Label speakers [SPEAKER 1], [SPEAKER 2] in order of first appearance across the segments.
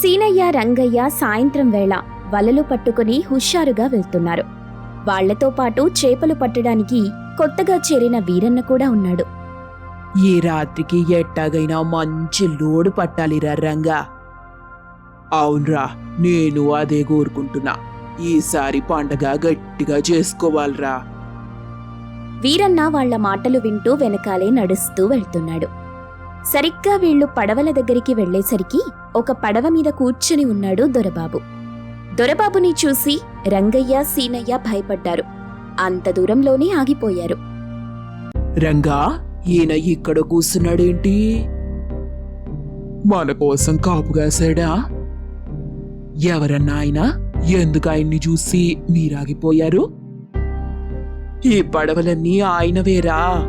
[SPEAKER 1] సీనయ్య రంగయ్య సాయంత్రం వేళ వలలు పట్టుకుని హుషారుగా వెళ్తున్నారు. వాళ్ళతో పాటు చేపలు పట్టడానికి కొత్తగా చేరిన వీరన్న కూడా ఉన్నాడు.
[SPEAKER 2] ఈ రాత్రికి ఎట్టాగైనా మంచి లోడు పట్టాలిరా రంగా. అవునరా నేను అదే కోరుకుంటున్నా. ఈసారి పండగ గట్టిగా చేసుకోవాలిరా.
[SPEAKER 1] వీరన్న వాళ్ళ మాటలు వింటూ వెనకాలే నడుస్తూ వెళ్తున్నాడు. సరిగ్గా వీళ్ళు పడవల దగ్గరికి వెళ్ళేసరికి ఒక పడవ మీద కూర్చుని ఉన్నాడు దొరబాబు. దొరబాబుని చూసి రంగయ్య సీనయ్య భయపడ్డారు. అంత దూరంలోనే ఆగిపోయారు.
[SPEAKER 2] రంగా ఈయన ఇక్కడ కూర్చున్నాడేంటి? మన కోసం కాపుగాసాడా ఎవరన్నా ఆయన? ఎందుకు ఆయన్ని చూసి మీరాగిపోయారు? ఈ పడవలన్నీ ఆయనవేరా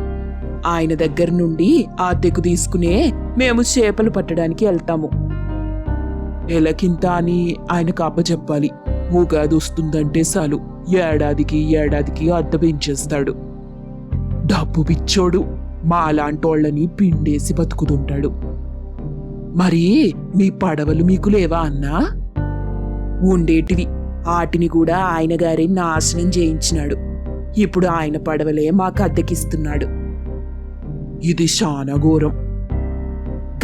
[SPEAKER 2] ఆయన దగ్గర నుండి అద్దెకు తీసుకునే మేము చేపలు పట్టడానికి వెళ్తాము. నెలకింత అని ఆయనకు అప్పచెప్పాలి ఉగాది వస్తుందంటే చాలు. ఏడాదికి ఏడాదికి అద్దె పెంచేస్తాడు. డబ్బు పిచ్చోడు మాలాంటోళ్ళని పిండేసి బతుకుతుంటాడు. మరి మీ పడవలు మీకు లేవా అన్నా? ఉండేటివి. ఆటిని కూడా ఆయన గారే నాశనం చేయించినాడు. ఇప్పుడు ఆయన పడవలే మాకు అద్దెకిస్తున్నాడు. ఇది చాలా ఘోరం.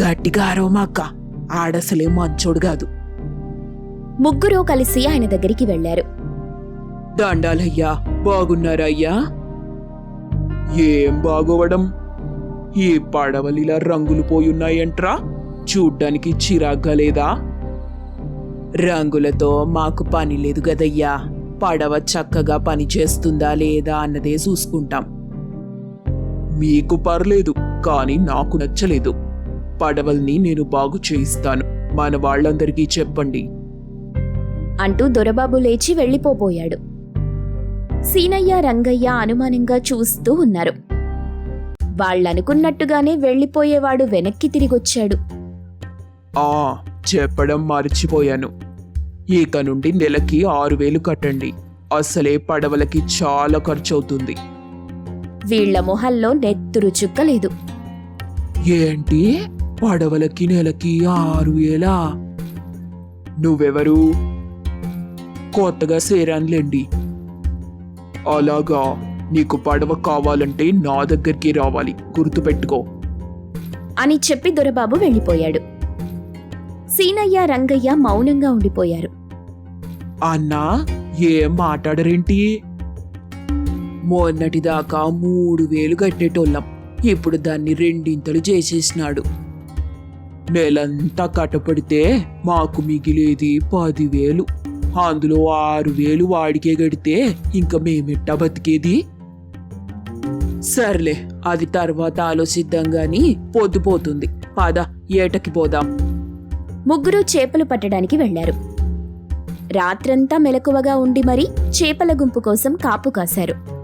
[SPEAKER 2] గట్టిగారో మాక్క ఆడసలే మంచోడు కాదు.
[SPEAKER 1] ముగ్గురు కలిసి ఆయన దగ్గరికి వెళ్ళారు
[SPEAKER 2] దండాలయ్యా బాగున్నారయ్యా ఏం బాగోవడం? ఈ పడవలిలా రంగులు పోయున్నాయంట్రా? చూడ్డానికి చిరాగ్గా లేదా? రంగులతో మాకు పని లేదు గదయ్యా పడవ చక్కగా పని చేస్తుందా లేదా అన్నదే చూసుకుంటాం. మీకు పర్లేదు కానీ నాకు నచ్చలేదు. పడవల్ని నేను బాగు చేయిస్తాను. మన వాళ్ళందరికీ చెప్పండి.
[SPEAKER 1] అంటూ దొరబాబు లేచి వెళ్ళిపోబోయాడు. సీనయ్య రంగయ్య అనుమానంగా చూస్తూ ఉన్నారు. వాళ్ళనుకున్నట్టుగానే వెళ్ళిపోయేవాడు వెనక్కి తిరిగొచ్చాడు.
[SPEAKER 2] ఆ చెప్పడం మర్చిపోయాను. ఇక నుండి నెలకి ఆరు వేలు కట్టండి. అసలే పడవలకి చాలా ఖర్చు అవుతుంది
[SPEAKER 1] వీళ్ళ మొహల్లో నెత్తురు చుక్కలేదు.
[SPEAKER 2] ఏంటి? పడవలకి నెలకి ఆరు వేలా. నువ్వెవరు? కొత్తగా సేరాన్లేండి. అలాగా నీకు పడవ కావాలంటే నా దగ్గరికి రావాలి. గుర్తుపెట్టుకో.
[SPEAKER 1] అని చెప్పి దొరబాబు వెళ్ళిపోయాడు. సీనయ్య రంగయ్య మౌనంగా ఉండిపోయారు.
[SPEAKER 2] అన్నా ఏం మాట్లాడరేంటి? మొన్నటిదాకా మూడు వేలు కట్టేటోళ్ళం ఇప్పుడు దాన్ని రెండింతలు చేసేసినాడు. నెలంతా కట్టపడితే మాకు మిగిలేది పదివేలు. అందులో ఆరు వేలు వాడికే గడితే ఇంకా మేమెట్టా బతికేది? సర్లే అది తర్వాత ఆలోచిద్దాం గాని పొద్దుపోతుంది పద ఏటకి పోదాం.
[SPEAKER 1] ముగ్గురు చేపలు పట్టడానికి వెళ్ళారు రాత్రంతా మెలకువగా ఉండి మరి చేపల గుంపు కోసం కాపు కాశారు.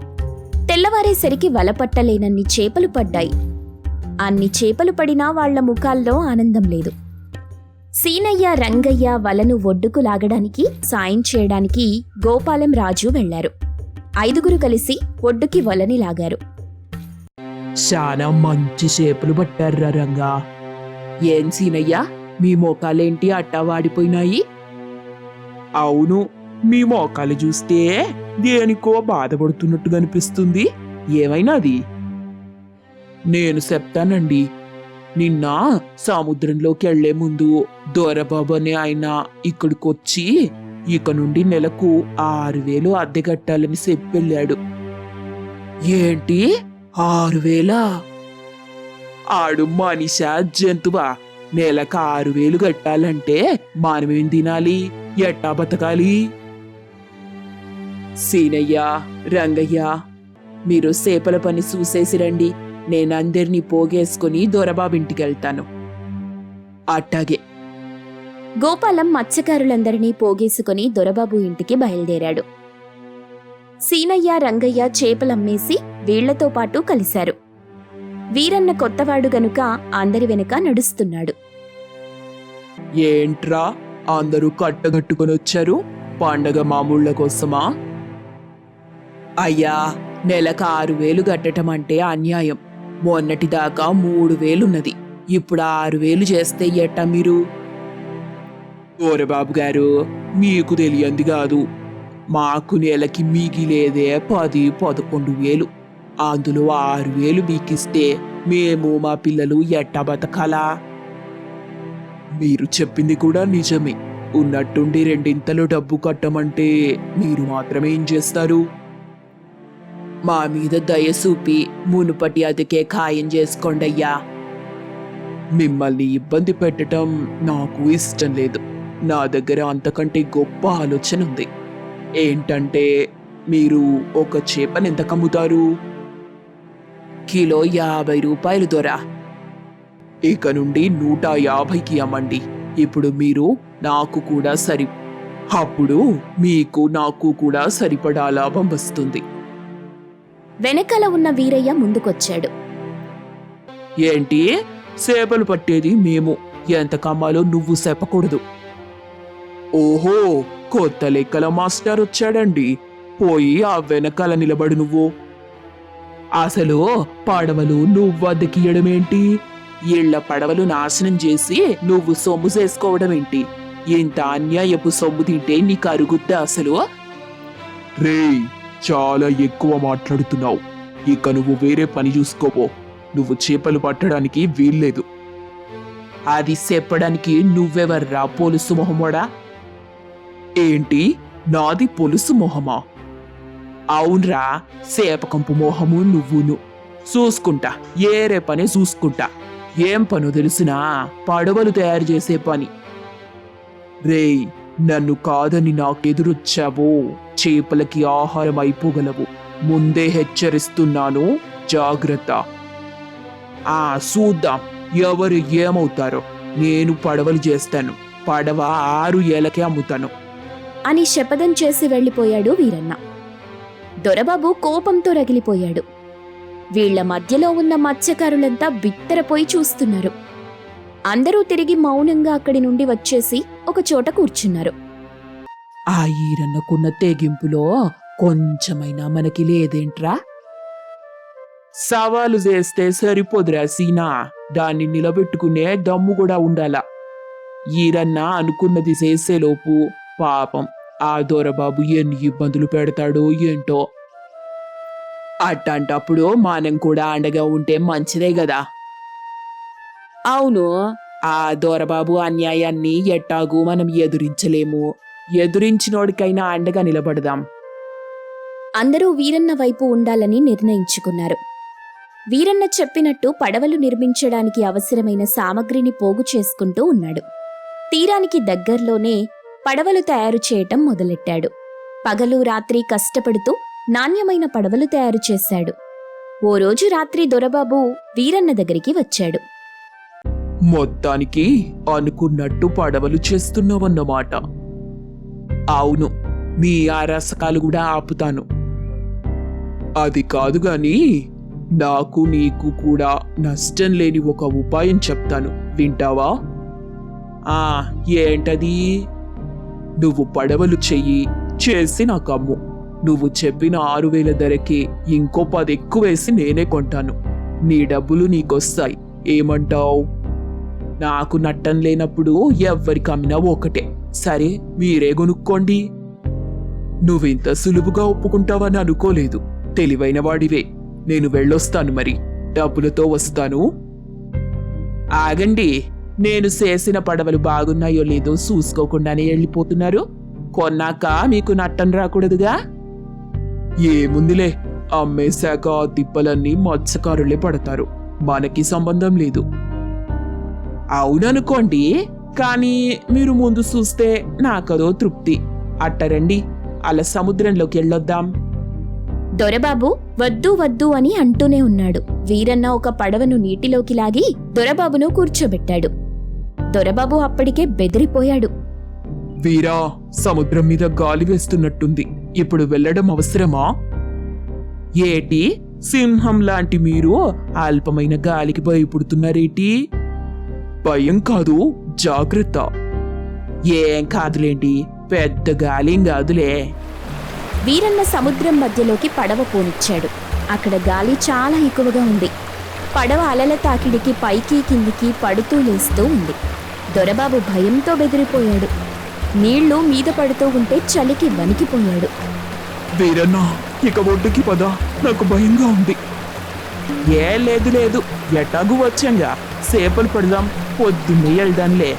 [SPEAKER 1] తెల్లవారేసరికి వల పట్టలేనన్ని చేపలు పడ్డాయి. అన్ని చేపలు పడినా వాళ్ళ ముఖాల్లో ఆనందం లేదు. సీనయ్య రంగయ్య వలను ఒడ్డుకు లాగడానికి సాయం చేయడానికి గోపాలం రాజు వెళ్ళారు. ఐదుగురు కలిసి ఒడ్డుకి వలని లాగారు.
[SPEAKER 2] చాలా మంచి చేపలు పట్టారా రంగా. ఏం సీనయ్యా మీ మోకాలేంటి అట్టా వాడిపోయినాయి అవును మీ మోకాలు చూస్తే దేనికో బాధపడుతున్నట్టు కనిపిస్తుంది. ఏమైనాది నేను చెప్తానండి. నిన్న సముద్రంలోకి వెళ్ళే ముందు దొరబాబు అనే ఆయన ఇక్కడికొచ్చి ఇక నుండి నెలకు ఆరు వేలు అద్దె కట్టాలని చెప్పి వెళ్ళాడు. ఏంటి? ఆరు వేలా? ఆడు మనిషా జంతువా? నెలకు ఆరు వేలు కట్టాలంటే మనమేం తినాలి? ఎట్టా బతకాలి? సీనయ్య రంగయ్య మీరు సేపల పని చూసేసి రండి. నేనందరినీ పోగేసుకుని దొరబాబింటికి వెళ్తాను అట్టాగే.
[SPEAKER 1] గోపాలం మత్స్యకారులందరినీ పోగేసుకుని దొరబాబు ఇంటికి బయలుదేరాడు. సీనయ్య రంగయ్య చేపలమ్మేసి వీళ్ళతో పాటు కలిశారు. వీరన్న కొత్తవాడు గనుక అందరి వెనుక నడుస్తున్నాడు.
[SPEAKER 2] ఏంట్రా అందరూ కట్టగట్టుకొని వచ్చారు పండగ మామూళ్ళ కోసమా అయ్యా నెలకు ఆరు వేలు కట్టటం అంటే అన్యాయం. మొన్నటిదాకా మూడు వేలున్నది. ఇప్పుడు ఆరు వేలు చేస్తే ఎట్టా మీరు? ఓరబాబు గారు మీకు తెలియంది కాదు. మాకు నెలకి మిగిలేదే పది పదకొండు వేలు. అందులో ఆరు వేలు మీకిస్తే మేము మా పిల్లలు ఎట్టా బతకాలా? మీరు చెప్పింది కూడా నిజమే. ఉన్నట్టుండి రెండింతలు డబ్బు కట్టమంటే మీరు మాత్రమే ఏం చేస్తారు? మా మీద దయ చూపి మునుపటి అదికే ఖాయం చేసుకోండయ్యా. మిమ్మల్ని ఇబ్బంది పెట్టడం నాకు ఇష్టం లేదు. నా దగ్గర అంతకంటే గొప్ప ఆలోచన ఉంది. ఏంటంటే మీరు ఒక చేపని ఎంత కమ్ముతారు? కిలో యాభై రూపాయలు దొరా. ఇక నుండి నూట యాభైకి అమ్మండి. ఇప్పుడు మీరు నాకు కూడా సరి అప్పుడు మీకు నాకు కూడా సరిపడా లాభం వస్తుంది.
[SPEAKER 1] వెనకాల ఉన్న వీరయ్య ముందుకొచ్చాడు.
[SPEAKER 2] ఏంటి? చేపలు పట్టేది మేము. ఎంత కమ్మాలో నువ్వు చెప్పకూడదు ఓహో కొత్త లెక్కల మాస్టర్ వచ్చాడండి. పోయి ఆ వెనకాల నిలబడు నువ్వు. అసలు పడవలు నువ్వు అద్దెకియడమేంటి ఇళ్ళ పడవలు నాశనం చేసి నువ్వు సొమ్ము చేసుకోవడం ఏంటి ఇంత అన్యాయపు సొమ్ము తింటే నీకు అరుగుద్దా అసలు? రేయ్ చాలా ఎక్కువ మాట్లాడుతున్నావు. ఇక నువ్వు వేరే పని చూసుకోపో. నువ్వు చేపలు పట్టడానికి వీల్లేదు. అది చెప్పడానికి నువ్వెవర్రా పొలుసు మొహమోడా ఏంటి? నాది పొలుసు మొహమా? అవునరా సేపకంపు మొహము నువ్వును. చూసుకుంటా ఏరే పని చూసుకుంటా. ఏం పను తెలుసునా? పడవలు తయారు చేసే పని. రేయ్ నన్ను కాదని నాకెదురొచ్చావో చేపలకి ఆహారం అయిపోగలవు. ముందే హెచ్చరిస్తున్నాను. జాగ్రత్త. ఆ చూద్దాం. ఎవరు ఏమవుతారో. నేను పడవలు చేస్తాను. పడవ ఆరు ఏళ్ళకే అమ్ముతాను.
[SPEAKER 1] అని శపథం చేసి వెళ్ళిపోయాడు వీరన్న. దొరబాబు కోపంతో రగిలిపోయాడు. వీళ్ళ మధ్యలో ఉన్న మత్స్యకారులంతా బిత్తరపోయి చూస్తున్నారు. అందరూ తిరిగి మౌనంగా అక్కడి నుండి వచ్చేసి ఒక చోట కూర్చున్నారు.
[SPEAKER 2] ఆ ఈరన్నకున్న తెగింపులో కొంచెమైనా మనకి లేదేంట్రా? సవాలు చేస్తే సరిపోదురా సీనా. దాన్ని నిలబెట్టుకునే దమ్ము కూడా ఉండాలా. ఈరన్న అనుకున్నది చేసేలోపు పాపం ఆ దొరబాబు ఎన్ని ఇబ్బందులు పెడతాడో ఏంటో. అట్టంటప్పుడు మనం కూడా అండగా ఉంటే మంచిదే కదా అవును ఆ దొరబాబు అన్యాయాన్ని ఎట్టాగు మనం ఎదురించలేము. ఎదురించినోడికైనా అండగా నిలబడదాం.
[SPEAKER 1] అందరూ వీరన్న వైపు ఉండాలని నిర్ణయించుకున్నారు. వీరన్న చెప్పినట్టు పడవలు నిర్మించడానికి అవసరమైన సామగ్రిని పోగు చేసుకుంటూ ఉన్నాడు. తీరానికి దగ్గర్లోనే పడవలు తయారు చేయటం మొదలెట్టాడు. పగలు రాత్రి కష్టపడుతూ నాణ్యమైన పడవలు తయారు చేశాడు. ఓ రోజు రాత్రి దొరబాబు వీరన్న దగ్గరికి వచ్చాడు.
[SPEAKER 2] మొత్తానికి అనుకున్నట్టు పడవలు చేస్తున్నావన్నమాట. అవును మీ ఆరాసకాలు కూడా ఆపుతాను. అది కాదు గాని నాకు నీకు కూడా నష్టం లేని ఒక ఉపాయం చెప్తాను. వింటావా? ఆ ఏంటది? నువ్వు పడవలు చెయ్యి చేసి నాకు అమ్ము నువ్వు చెప్పిన ఆరు వేల ధరకి ఇంకో పది ఎక్కువేసి నేనే కొంటాను. నీ డబ్బులు నీకొస్తాయి. ఏమంటావు? నాకు నట్టం లేనప్పుడు ఎవ్వరికి అమ్మినా ఒకటే. సరే మీరే కొనుక్కోండి నువ్వింత సులువుగా ఒప్పుకుంటావని అనుకోలేదు. తెలివైన వాడివే. నేను వెళ్ళొస్తాను మరి. డబ్బులతో వస్తాను. ఆగండి. నేను చేసిన పడవలు బాగున్నాయో లేదో చూసుకోకుండానే వెళ్ళిపోతున్నారు. కొన్నాక మీకు నట్టం రాకూడదుగా? ఏముందిలే. అమ్మేశాక తిప్పలన్నీ మత్స్యకారులే పడతారు. మనకి సంబంధం లేదు. అవుననుకోండి కానీ మీరు ముందు చూస్తే నాకదో తృప్తి. అట్టరండి అలా సముద్రంలోకి వెళ్ళొద్దాం.
[SPEAKER 1] దొరబాబు వద్దు వద్దు అని అంటూనే ఉన్నాడు. వీరన్న ఒక పడవను నీటిలోకి లాగి దొరబాబును కూర్చోబెట్టాడు. దొరబాబు అప్పటికే బెదిరిపోయాడు.
[SPEAKER 2] వీరా సముద్రం మీద గాలి వేస్తున్నట్టుంది. ఇప్పుడు వెళ్ళడం అవసరమా? ఏటి? సింహం లాంటి మీరు అల్పమైన గాలికి భయపడుతున్నారేటి? భయం కాదు జాగ్రత్త. ఏం కాదులేండి పెద్ద గాలేం కాదులే.
[SPEAKER 1] వీరన్న సముద్రం మధ్యలోకి పడవ పోనిచ్చాడు. అక్కడ గాలి చాలా ఎక్కువగా ఉంది. పడవ అలల తాకిడికి పైకి కిందికి పడుతూ లేస్తూ ఉంది. దొరబాబు భయంతో బెదిరిపోయాడు. నీళ్ళు మీద పడుతూ ఉంటే చలికి వణికిపోయాడు.
[SPEAKER 2] వీరన్నా ఇక ఒడ్డుకి పద నాకు భయంగా ఉంది. ఏ లేదు లేదు ఎటాగు వచ్చంగా. సేపలు పడదాం. పొద్దున్నే వెళ్దాంలే.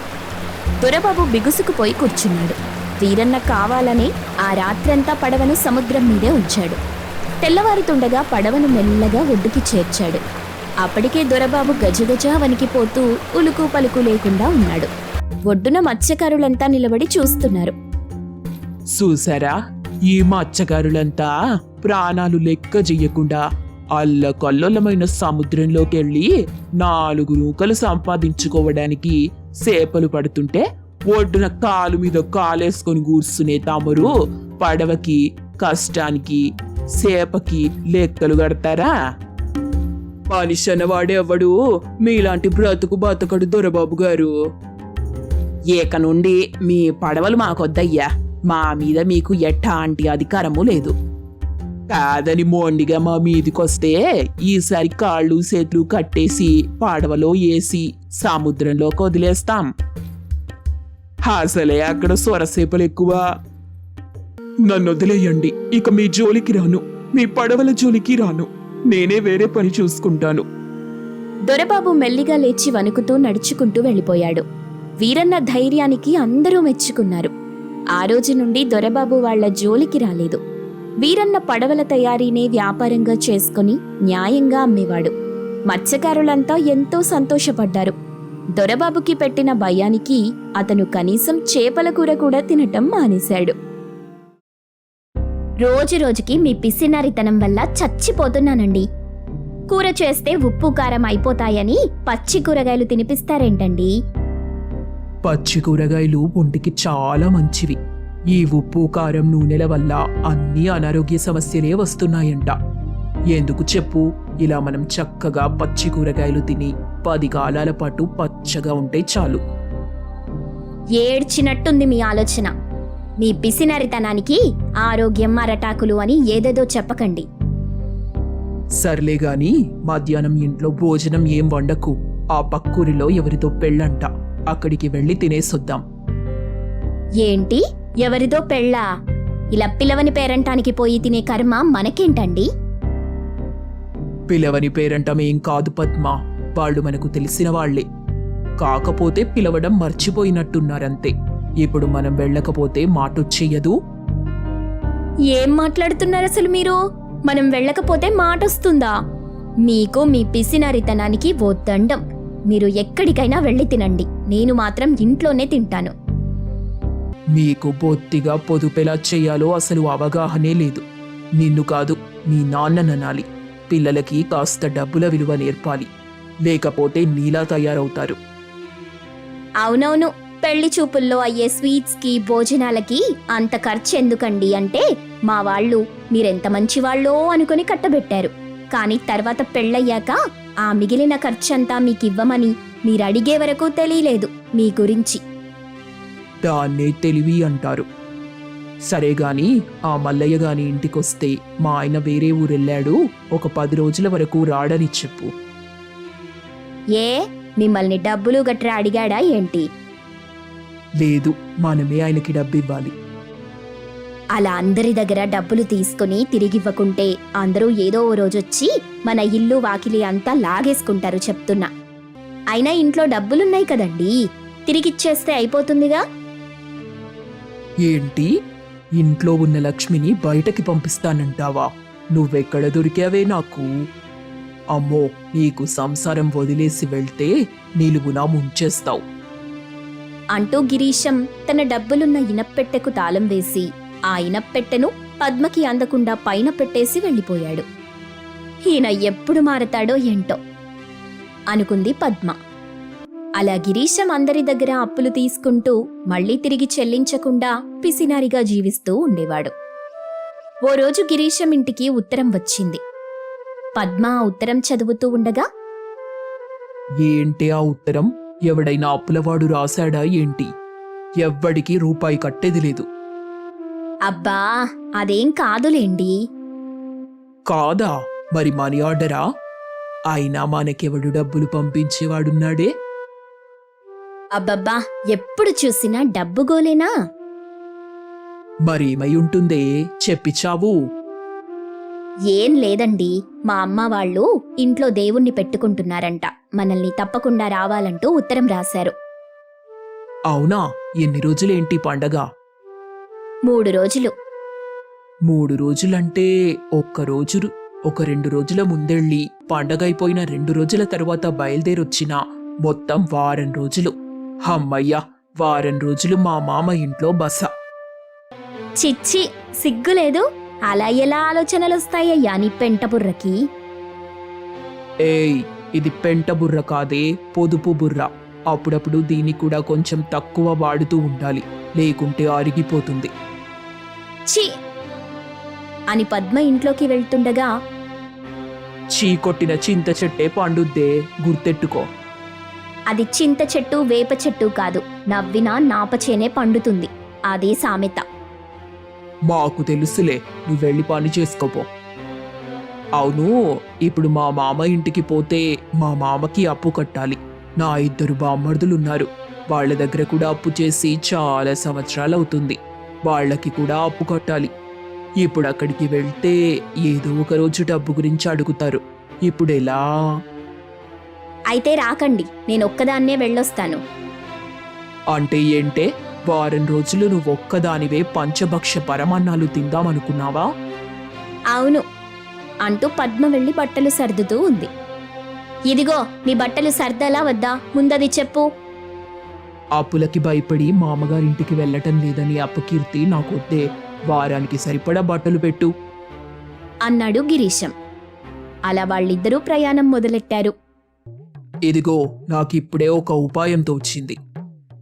[SPEAKER 1] దొరబాబు బిగుసుకుపోయి కూర్చున్నాడు. వీరన్న కావాలని ఆ రాత్రంతా పడవను సముద్రం మీదే ఉంచాడు. తెల్లవారుతుండగా పడవను మెల్లగా ఒడ్డుకి చేర్చాడు. అప్పటికే దొరబాబు గజగజ వణికిపోతూ ఉలుకు పలుకు లేకుండా ఉన్నాడు. ఒడ్డున మత్స్యకారులంతా నిలబడి చూస్తున్నారు.
[SPEAKER 2] చూసారా ఈ మత్స్యకారులంతా ప్రాణాలు లెక్క చెయ్యకుండా అల్లకల్లోలమైన సముద్రంలోకి వెళ్ళి నాలుగు రూకలు సంపాదించుకోవడానికి సేపలు పడుతుంటే ఒడ్డున కాలు మీద కాలేసుకొని కూర్చునే తమరు పడవకి కష్టానికి సేపకి లెక్కలు కడతారా? మనిషి అన్నవాడెవడు మీలాంటి బ్రతుకు బతకడు దొరబాబు గారు. ఏక నుండి మీ పడవలు మాకొద్దయ్యా. మా మీద మీకు ఎట్టాంటి అధికారము లేదు. కాదని మోండిగా మా మీదికొస్తే ఈసారి కాళ్ళు చేతులు కట్టేసి పడవలో వేసి సముద్రంలోకి వదిలేస్తాం అసలే అక్కడ సొరసేపలు ఎక్కువ. నన్ను వదిలేయండి. ఇక మీ జోలికి రాను. మీ పడవల జోలికి రాను. నేనే వేరే పని చూసుకుంటాను.
[SPEAKER 1] దొరబాబు మెల్లిగా లేచి వణుకుతూ నడుచుకుంటూ వెళ్ళిపోయాడు. వీరన్న ధైర్యానికి అందరూ మెచ్చుకున్నారు. ఆ రోజు నుండి దొరబాబు వాళ్ళ జోలికి రాలేదు. వీరన్న పడవల తయారీనే వ్యాపారంగా చేసుకుని న్యాయంగా అమ్మేవాడు. మత్స్యకారులంతా ఎంతో సంతోషపడ్డారు. దొరబాబుకి పెట్టిన భయానికి అతను కనీసం చేపల కూర కూడా తినటం మానేశాడు. రోజు రోజుకి మీ పిసినారితనం వల్ల చచ్చిపోతున్నానండి. కూర చేస్తే ఉప్పు కారం అయిపోతాయని పచ్చి కూరగాయలు తినిపిస్తారేంటండి?
[SPEAKER 2] పచ్చి కూరగాయలు ఒంటికి చాలా మంచివి. ఈ ఉప్పు కారం నూనెల వల్ల అన్ని అనారోగ్య సమస్యలే వస్తున్నాయంట. ఎందుకు చెప్పు? ఇలా మనం చక్కగా పచ్చి కూరగాయలు తిని పది కాలాల పాటు పచ్చగా ఉంటే చాలు.
[SPEAKER 1] ఏడ్చినట్టుంది మీ ఆలోచన. మీ పిసినరితనానికి ఆరోగ్యం అరటాకులు అని ఏదేదో చెప్పకండి.
[SPEAKER 2] సర్లే గాని మధ్యాహ్నం ఇంట్లో భోజనం ఏం వండకు. ఆ పక్కూరిలో ఎవరితో పెళ్ళంట. అక్కడికి వెళ్ళి తినేసొద్దాం.
[SPEAKER 1] ఏంటి? ఎవరిదో పెళ్ళా? ఇలా పిలవని పేరంటానికి పోయి తినే కర్మ మనకేంటండి?
[SPEAKER 2] పిలవని పేరంటం ఏం కాదు పద్మ. వాళ్ళు మనకు తెలిసిన వాళ్ళే కాకపోతే పిలవడం మర్చిపోయినట్టున్నారంతే. ఇప్పుడు మనం వెళ్ళకపోతే మాటొచ్చేయదు
[SPEAKER 1] ఏం మాట్లాడుతున్నారు అసలు మీరు? మనం వెళ్ళకపోతే మాటొస్తుందా? మీకు మీ పిసినరితనానికి ఓ దండం. మీరు ఎక్కడికైనా వెళ్ళి తినండి. నేను మాత్రం ఇంట్లోనే తింటాను.
[SPEAKER 2] మీకు బొత్తిగా పొదుపెలా చేయాలో అసలు అవగాహనే లేదు. నిన్ను కాదు మీ నాన్నననాలి పిల్లలకి కాస్త డబ్బుల విలువ నేర్పాలి. లేకపోతే నీలా తయారవుతారు.
[SPEAKER 1] అవునవును. పెళ్ళి చూపుల్లో అయ్యే స్వీట్స్కి భోజనాలకి అంత ఖర్చు ఎందుకండి అంటే మా వాళ్ళు మీరెంత మంచివాళ్ళో అనుకుని కట్టబెట్టారు. కానీ తర్వాత పెళ్ళయ్యాక ఆ మిగిలిన ఖర్చంతా మీకివ్వమని మీరు అడిగే వరకు తెలియలేదు మీ గురించి.
[SPEAKER 2] దాన్నే తెలివి అంటారు. సరే గాని ఆ మల్లయ్య గాని ఇంటికొస్తే మా ఆయన వేరే ఊరెళ్ళాడు ఒక పది రోజుల వరకు రాడని చెప్పు.
[SPEAKER 1] ఏ? మిమ్మల్ని డబ్బులు గట్రా అడిగాడా ఏంటి?
[SPEAKER 2] లేదు మనమే ఆయనకి డబ్బివ్వాలి.
[SPEAKER 1] అలా అందరి దగ్గర డబ్బులు తీసుకుని తిరిగివ్వకుంటే అందరూ ఏదో ఓ రోజొచ్చి మన ఇల్లు వాకిలి అంతా లాగేసుకుంటారు చెప్తున్నా. అయినా ఇంట్లో డబ్బులున్నాయి కదండీ? తిరిగిచ్చేస్తే అయిపోతుందిగా?
[SPEAKER 2] ఏంటి? ఇంట్లో ఉన్న లక్ష్మిని బయటకి పంపిస్తానంటావా? నువ్వెక్కడ దొరికావే నాకు? అమ్మో నీకు సంసారం వదిలేసి వెళ్తే నిలువునా ముంచేస్తావు.
[SPEAKER 1] అంటూ గిరీశం తన డబ్బులున్న ఇనప్పెట్టెకు తాళం వేసి ఆ ఇనప్పెట్టెను పద్మకి అందకుండా పైన పెట్టేసి వెళ్ళిపోయాడు. ఈయన ఎప్పుడు మారతాడో ఏంటో అనుకుంది పద్మ. అలా గిరీశం అందరి దగ్గర అప్పులు తీసుకుంటూ మళ్ళీ తిరిగి చెల్లించకుండా పిసినారిగా జీవిస్తూ ఉండేవాడు. ఓ రోజు గిరీశం ఇంటికి ఉత్తరం వచ్చింది. పద్మ ఉత్తరం చదువుతూ ఉండగా
[SPEAKER 2] ఏంటి ఆ ఉత్తరం? ఎవడైనా అప్పులవాడు రాశాడా ఏంటి? ఎవ్వడికి రూపాయి కట్టేది లేదు.
[SPEAKER 1] అబ్బా అదేం కాదులేండి.
[SPEAKER 2] కాదా? మరి మనీ ఆర్డరా? అయినా మనకెవడు డబ్బులు పంపించేవాడున్నాడే?
[SPEAKER 1] అబ్బబ్బా ఎప్పుడు చూసినా డబ్బు గోలేనా?
[SPEAKER 2] మరేమై ఉంటుందే చెప్పిచావు
[SPEAKER 1] ఏం లేదండి. మా అమ్మ వాళ్ళు ఇంట్లో దేవుణ్ణి పెట్టుకుంటున్నారంట. మనల్ని తప్పకుండా రావాలంటూ ఉత్తరం రాశారు.
[SPEAKER 2] అవునా? ఎన్ని రోజులేంటి పండగ?
[SPEAKER 1] మూడు రోజులు.
[SPEAKER 2] మూడు రోజులంటే ఒక్క రోజు ఒక రెండు రోజుల ముందెళ్ళి పండగ అయిపోయిన రెండు రోజుల తర్వాత బయలుదేరొచ్చిన మొత్తం వారం రోజులు. హమ్మయ్య వారం రోజులు మా మామ ఇంట్లో బస.
[SPEAKER 1] చిచ్చి సిగ్గులేదు అలా ఎలా ఆలోచనలు వస్తాయ్యా నీ పెంట బుర్రకి?
[SPEAKER 2] ఏయ్ ఇది పెంట బుర్ర కాదే పొదుపు బుర్ర. అప్పుడప్పుడు దీన్ని కూడా కొంచెం తక్కువ వాడుతూ ఉండాలి లేకుంటే అరిగిపోతుంది
[SPEAKER 1] చి అని పద్మ ఇంట్లోకి వెళ్తుండగా
[SPEAKER 2] చీకొట్టిన చింత చెట్టే పండుద్దే గుర్తెట్టుకో.
[SPEAKER 1] అది చింత చెట్టు వేప చెట్టు కాదు. నవ్వినా నాపచేనే పండుతుంది. అదే సామెత.
[SPEAKER 2] మాకు తెలుసులే నువ్వు వెళ్ళి పని చేసుకోపో. అవును ఇప్పుడు మా మామ ఇంటికి పోతే మా మామకి అప్పు కట్టాలి. నా ఇద్దరు బామ్మర్దులున్నారు. వాళ్ళ దగ్గర కూడా అప్పు చేసి చాలా సంవత్సరాలు అవుతుంది వాళ్ళకి కూడా అప్పు కట్టాలి. ఇప్పుడు అక్కడికి వెళ్తే ఏదో ఒక రోజు డబ్బు గురించి అడుగుతారు. ఇప్పుడు ఎలా
[SPEAKER 1] అయితే రాకండి నేను ఒక్కదాన్నే వెళ్ళొస్తాను.
[SPEAKER 2] అంటే ఏంటే? వారం రోజులు నువ్వు ఒక్కదానివే పంచభక్ష పరమాన్నాలు తిందామనుకున్నావా?
[SPEAKER 1] అవును. అంటూ పద్మ వెళ్ళి బట్టలు సర్దుతూ ఉంది. ఇదిగో నీ బట్టలు సర్దాలా వద్దా? ముందది చెప్పు.
[SPEAKER 2] అప్పులకి భయపడి మామగారింటికి వెళ్ళటం లేదని అపకీర్తి నాకొద్దే వారానికి సరిపడా బట్టలు పెట్టు.
[SPEAKER 1] అన్నాడు గిరీశం. అలా వాళ్ళిద్దరూ ప్రయాణం మొదలెట్టారు.
[SPEAKER 2] ఇదిగో నాకిప్పుడే ఒక ఉపాయం తోచింది.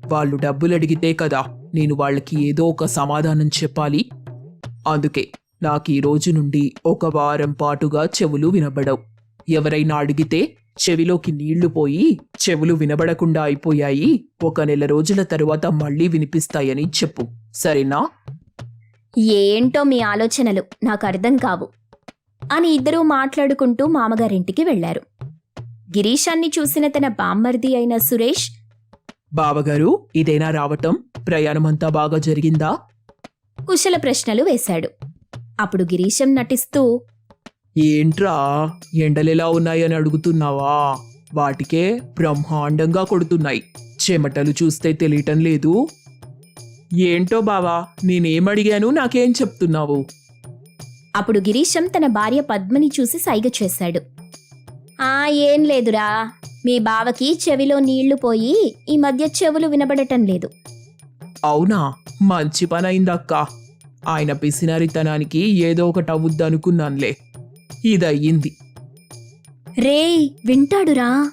[SPEAKER 2] వాళ్ళు డబ్బులు అడిగితే కదా నేను వాళ్ళకి ఏదో ఒక సమాధానం చెప్పాలి? అందుకే నాకు ఈ రోజు నుండి ఒక వారం పాటుగా చెవులు వినబడవు. ఎవరైనా అడిగితే చెవిలోకి నీళ్ళు పోయి చెవులు వినబడకుండా అయిపోయాయి. ఒక నెల రోజుల తరువాత మళ్ళీ వినిపిస్తాయని చెప్పు. సరేనా?
[SPEAKER 1] ఏంటో మీ ఆలోచనలు నాకు అర్థం కావు. అని ఇద్దరూ మాట్లాడుకుంటూ మామగారింటికి వెళ్ళారు గిరీశాన్ని చూసిన తన బామ్మర్ది అయిన సురేష్
[SPEAKER 2] బావగారు ఇదేనా రావటం? ప్రయాణమంతా బాగా జరిగిందా?
[SPEAKER 1] కుశల ప్రశ్నలు వేశాడు. అప్పుడు గిరీశం నటిస్తూ
[SPEAKER 2] ఏంట్రా ఎండలెలా ఉన్నాయని అడుగుతున్నావా? వాటికే బ్రహ్మాండంగా కొడుతున్నాయి. చెమటలు చూస్తే తెలియటం లేదు. ఏంటో బావా నేనేమడిగాను నాకేం చెప్తున్నావు?
[SPEAKER 1] అప్పుడు గిరీశం తన భార్య పద్మని చూసి సైగ చేశాడు. ఆ ఏం లేదురా. మీ బావకి చెవిలో నీళ్ళు పోయి ఈ మధ్య చెవులు వినబడటం లేదు.
[SPEAKER 2] అవునా? మంచి పని అయిందక్క ఆయన పిసినరితనానికి ఏదో ఒకటి అవుద్దనుకున్నానులే. ఇదయ్యింది.
[SPEAKER 1] రేయ్ వింటాడురా.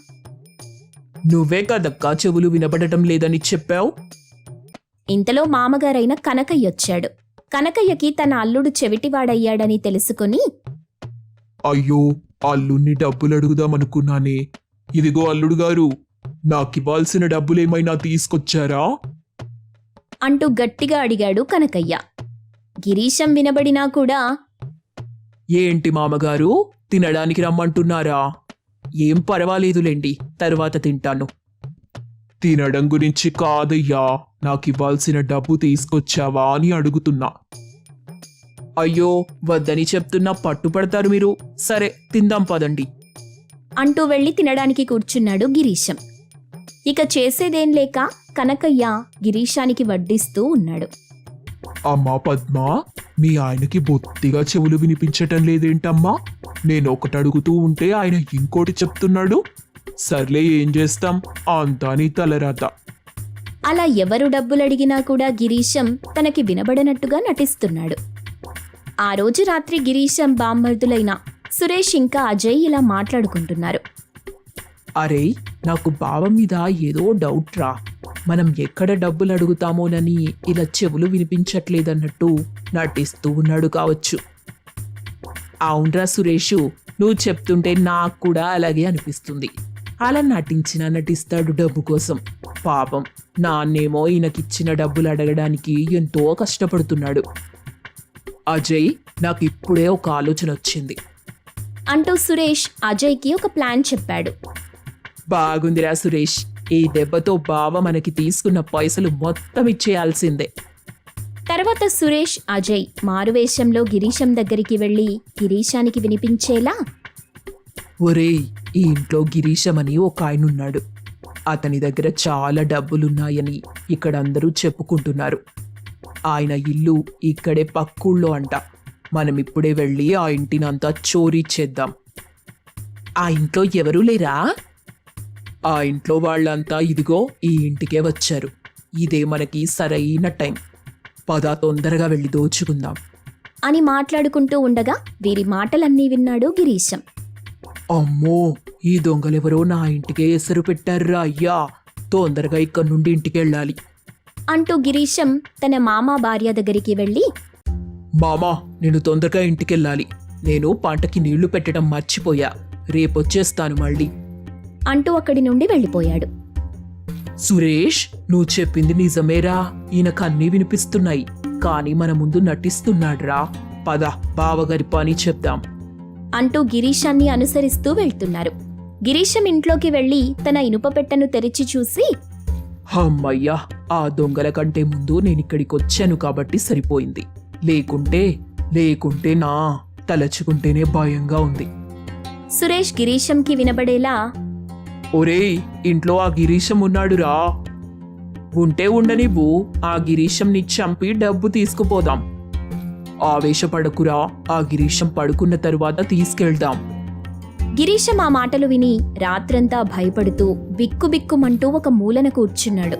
[SPEAKER 2] నువ్వే కదక్కా చెవులు వినపడటం లేదని చెప్పావు?
[SPEAKER 1] ఇంతలో మామగారైన కనకయ్య వచ్చాడు. కనకయ్యకి తన అల్లుడు చెవిటివాడయ్యాడని తెలుసుకుని
[SPEAKER 3] అయ్యో అల్లుణ్ణి డబ్బులు అడుగుదామనుకున్నానే ఇదిగో అల్లుడు గారు నాకివ్వాల్సిన డబ్బులేమైనా తీసుకొచ్చారా?
[SPEAKER 1] అంటూ గట్టిగా అడిగాడు కనకయ్య. గిరీశం వినబడినా కూడా
[SPEAKER 2] ఏంటి మామగారు తినడానికి రమ్మంటున్నారా? ఏం పర్వాలేదులేండి తర్వాత తింటాను.
[SPEAKER 3] తినడం గురించి కాదయ్యా నాకివ్వాల్సిన డబ్బు తీసుకొచ్చావా అని అడుగుతున్నా.
[SPEAKER 2] అయ్యో వద్దని చెప్తున్నా పట్టుపడతారు మీరు. సరే తిందాం పదండి.
[SPEAKER 1] అంటూ వెళ్ళి తినడానికి కూర్చున్నాడు గిరీశం. ఇక చేసేదేం లేక కనకయ్య గిరీశానికి వడ్డిస్తూ ఉన్నాడు.
[SPEAKER 3] అమ్మా పద్మ మీ ఆయనకి బొత్తిగా చెవులు వినిపించటం లేదేంటమ్మా? నేను ఒకటి అడుగుతూ ఉంటే ఆయన ఇంకోటి చెప్తున్నాడు. సర్లే ఏం చేస్తాం? అంతా నీ తలరాత.
[SPEAKER 1] అలా ఎవరు డబ్బులడిగినా కూడా గిరీశం తనకి వినబడనట్టుగా నటిస్తున్నాడు. ఆ రోజు రాత్రి గిరీశం బామ్మర్దులైన సురేష్ ఇంకా అజయ్ ఇలా మాట్లాడుకుంటున్నారు.
[SPEAKER 2] అరే నాకు బావ మీద ఏదో డౌట్ రా. మనం ఎక్కడ డబ్బులు అడుగుతామోనని ఇలా చెవులు వినిపించట్లేదన్నట్టు నటిస్తూ ఉన్నాడు కావచ్చు. అవునరా సురేషు నువ్వు చెప్తుంటే నాకు కూడా అలాగే అనిపిస్తుంది. అలా నటించిన నటిస్తాడు డబ్బు కోసం. పాపం నాన్నేమో ఈయనకిచ్చిన డబ్బులు అడగడానికి ఎంతో కష్టపడుతున్నాడు. అజయ్ నాకు ఇప్పుడే ఒక ఆలోచన వచ్చింది.
[SPEAKER 1] అంటూ సురేష్ అజయ్కి ఒక ప్లాన్ చెప్పాడు.
[SPEAKER 2] బాగుందిరా సురేష్ ఈ దెబ్బతో బావ మనకి తీసుకున్న పైసలు మొత్తం ఇచ్చేయాల్సిందే.
[SPEAKER 1] తర్వాత సురేష్ అజయ్ మారువేషంలో గిరీశం దగ్గరికి వెళ్ళి గిరీశానికి వినిపించేలా
[SPEAKER 2] ఒరేయ్ ఈ ఇంట్లో గిరీశం అని ఒక ఆయన ఉన్నాడు అతని దగ్గర చాలా డబ్బులున్నాయని ఇక్కడ అందరూ చెప్పుకుంటున్నారు. ఆయన ఇల్లు ఇక్కడే పక్కూళ్ళో అంట. మనం ఇప్పుడే వెళ్ళి ఆ ఇంటినంతా చోరీ చేద్దాం. ఆ ఇంట్లో ఎవరూ లేరా? ఆ ఇంట్లో వాళ్ళంతా ఇదిగో ఈ ఇంటికే వచ్చారు. ఇదే మనకి సరైన టైం. పద తొందరగా వెళ్ళి దోచుకుందాం.
[SPEAKER 1] అని మాట్లాడుకుంటూ ఉండగా వీరి మాటలన్నీ విన్నాడు గిరీశం.
[SPEAKER 2] అమ్మో ఈ దొంగలెవరో నా ఇంటికే ఎసరు పెట్టారురా అయ్యా. తొందరగా ఇక్కడి నుండి ఇంటికి వెళ్ళాలి.
[SPEAKER 1] అంటూ గిరీశం తన మామ భార్య దగ్గరికి వెళ్ళి
[SPEAKER 2] మామా నేను తొందరగా ఇంటికి వెళ్ళాలి నేను పంటకి నీళ్ళు పెట్టడం మర్చిపోయా. రేపొచ్చేస్తాను మళ్ళీ.
[SPEAKER 1] అంటూ అక్కడి నుండి వెళ్ళిపోయాడు.
[SPEAKER 2] సురేష్ నువ్వు చెప్పింది నిజమేరా. ఈయనకు అన్నీ వినిపిస్తున్నాయి. కానీ మన ముందు నటిస్తున్నాడ్రా. పద బావగారి పని చెప్దాం.
[SPEAKER 1] అంటూ గిరీశాన్ని అనుసరిస్తూ వెళ్తున్నారు. గిరీశం ఇంట్లోకి వెళ్ళి తన ఇనుప పెట్టెను తెరిచి చూసి
[SPEAKER 2] అమ్మయ్యా ఆ దొంగల కంటే ముందు నేను ఇక్కడికి వచ్చాను కాబట్టి సరిపోయింది. లేకుంటే లేకుంటే నా తలచుకుంటేనే భయంగా ఉంది.
[SPEAKER 1] సురేష్ గిరీశంకి వినబడేలా
[SPEAKER 2] ఒరేయ్ ఇంట్లో ఆ గిరీశం ఉన్నాడురా. ఉంటే ఉండనివ్వు ఆ గిరీశంని చంపి డబ్బు తీసుకుపోదాం. ఆవేశపడకురా ఆ గిరీశం పడుకున్న తరువాత తీసుకెళ్దాం.
[SPEAKER 1] గిరీశం ఆ మాటలు విని రాత్రంతా భయపడుతూ బిక్కుబిక్కుమంటూ ఒక మూలన కూర్చున్నాడు.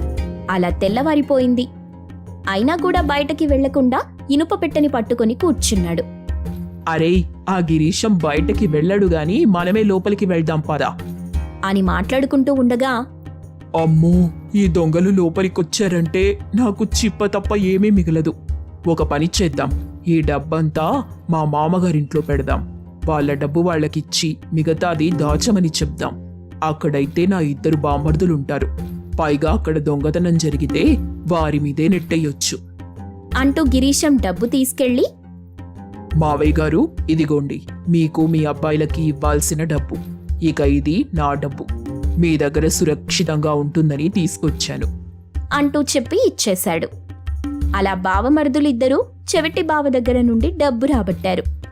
[SPEAKER 1] అలా తెల్లవారిపోయింది. అయినా కూడా బయటకి వెళ్ళకుండా ఇనుప పెట్టెని పట్టుకొని కూర్చున్నాడు.
[SPEAKER 2] అరేయ్ ఆ గిరీశం బయటకి వెళ్ళడు గాని మనమే లోపలికి వెళ్దాం పదా.
[SPEAKER 1] అని మాట్లాడుకుంటూ ఉండగా
[SPEAKER 2] అమ్మో ఈ దొంగలు లోపలికొచ్చారంటే నాకు చిప్ప తప్ప ఏమీ మిగలదు. ఒక పని చేద్దాం. ఈ డబ్బంతా మా మామగారింట్లో పెడదాం. వాళ్ళ డబ్బు వాళ్ళకిచ్చి మిగతాది దాచమని చెప్దాం. అక్కడైతే నా ఇద్దరు బామర్దులుంటారు పైగా అక్కడ దొంగతనం జరిగితే వారి మీదే నెట్టేయొచ్చు.
[SPEAKER 1] అంటూ గిరీశం డబ్బు తీసుకెళ్ళి
[SPEAKER 2] మావయ్య గారు ఇదిగోండి మీకు మీ అబ్బాయిలకి ఇవ్వాల్సిన డబ్బు. ఇక ఇది నా డబ్బు. మీ దగ్గర సురక్షితంగా ఉంటుందని తీసుకొచ్చాను.
[SPEAKER 1] అంటూ చెప్పి ఇచ్చేశాడు. అలా బావమరుదులిద్దరూ చెవిటి బావ దగ్గర నుండి డబ్బు రాబట్టారు.